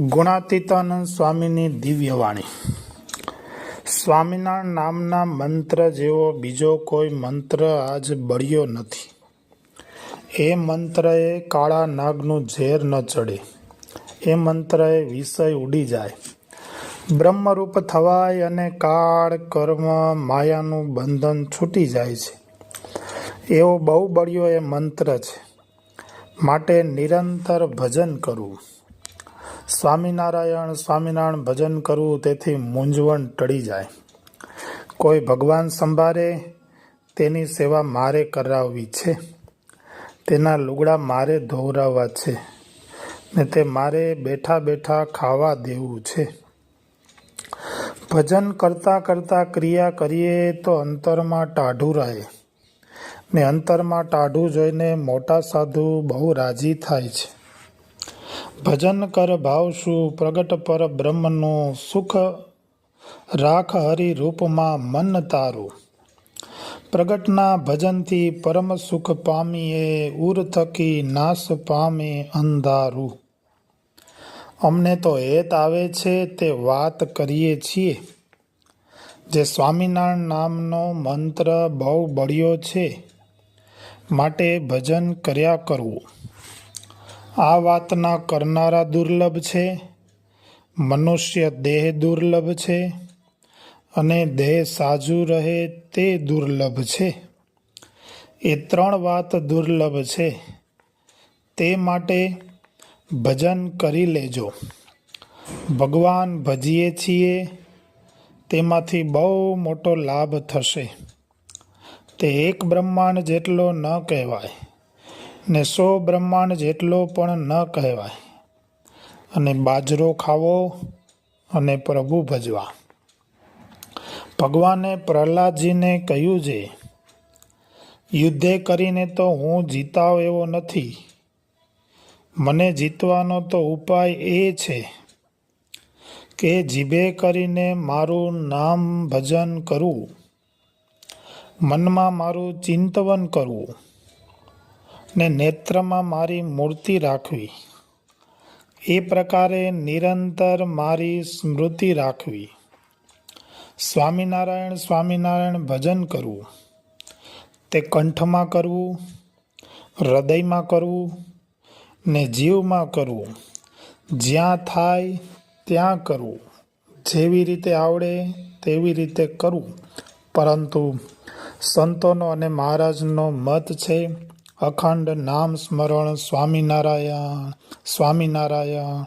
ગુણાતીતાનંદ સ્વામીની દિવ્યવાણી. સ્વામિનારાયણ નામના મંત્ર જેવો બીજો કોઈ મંત્ર આજ બળ્યો નથી. એ મંત્રએ કાળા નાગનું ઝેર ન ચડે. એ મંત્રએ વિષય ઉડી જાય. બ્રહ્મરૂપ થવાય અને કાળ કર્મ માયાનું બંધન છૂટી જાય છે. એવો બહુ બળ્યો એ મંત્ર છે. માટે નિરંતર ભજન કરવું. સ્વામિનારાયણ સ્વામિનારાયણ ભજન કરવું તેથી મૂંઝવણ ટળી જાય. કોઈ ભગવાન સંભાળે તેની સેવા મારે કરાવવી છે. તેના લુગડા મારે ધોવરાવવા છે. ને તે મારે બેઠા બેઠા ખાવા દેવું છે. ભજન કરતાં કરતાં ક્રિયા કરીએ, તો અંતરમાં ટાઢું રહે. ને અંતરમાં ટાઢું જોઈને મોટા સાધુ બહુ રાજી થાય છે. ભજન કર ભાવશું પ્રગટ પર બ્રહ્મનું સુખ રાખ હરિ રૂપમાં મન તારું. પ્રગટના ભજનથી પરમ સુખ પામીએ ઉર થકી નાશ પામે અંધારું. અમને તો હેત આવે છે તે વાત કરીએ છીએ. જે સ્વામિનારાયણ નામનો મંત્ર બહુ બળ્યો છે, માટે ભજન કર્યા કરવું. આ વાતના કરનારા દુર્લભ છે. મનુષ્ય દેહ દુર્લભ છે અને દેહ સાજુ રહે તે દુર્લભ છે. એ ત્રણ વાત દુર્લભ છે. તે માટે ભજન કરી લેજો. ભગવાન ભજીએ છીએ, તેમાંથી બહુ મોટો લાભ થશે. તે એક બ્રહ્માંડ જેટલો ન કહેવાય. ને સો બ્રહ્માંડ જેટલો પણ ન કહેવાય. અને બાજરો ખાવો અને પ્રભુ ભજવા. ભગવાને પ્રહલાદજીને કહ્યું છે, યુદ્ધે કરીને તો હું જીતાવ એવો નથી. મને જીતવાનો તો ઉપાય એ છે કે જીભે કરીને મારું નામ ભજન કરવું મનમાં મારું ચિંતવન કરવું ને નેત્રમાં મારી મૂર્તિ રાખવી. એ પ્રકારે નિરંતર મારી સ્મૃતિ રાખવી. સ્વામિનારાયણ સ્વામિનારાયણ ભજન કરવું. તે કંઠમાં કરવું, હૃદયમાં કરવું ને જીવમાં કરવું. જ્યાં થાય ત્યાં કરવું. જેવી રીતે આવડે તેવી રીતે કરવું. પરંતુ સંતોનો અને મહારાજનો મત છે અખંડ નામ સ્મરણ સ્વામિનારાયણ સ્વામિનારાયણ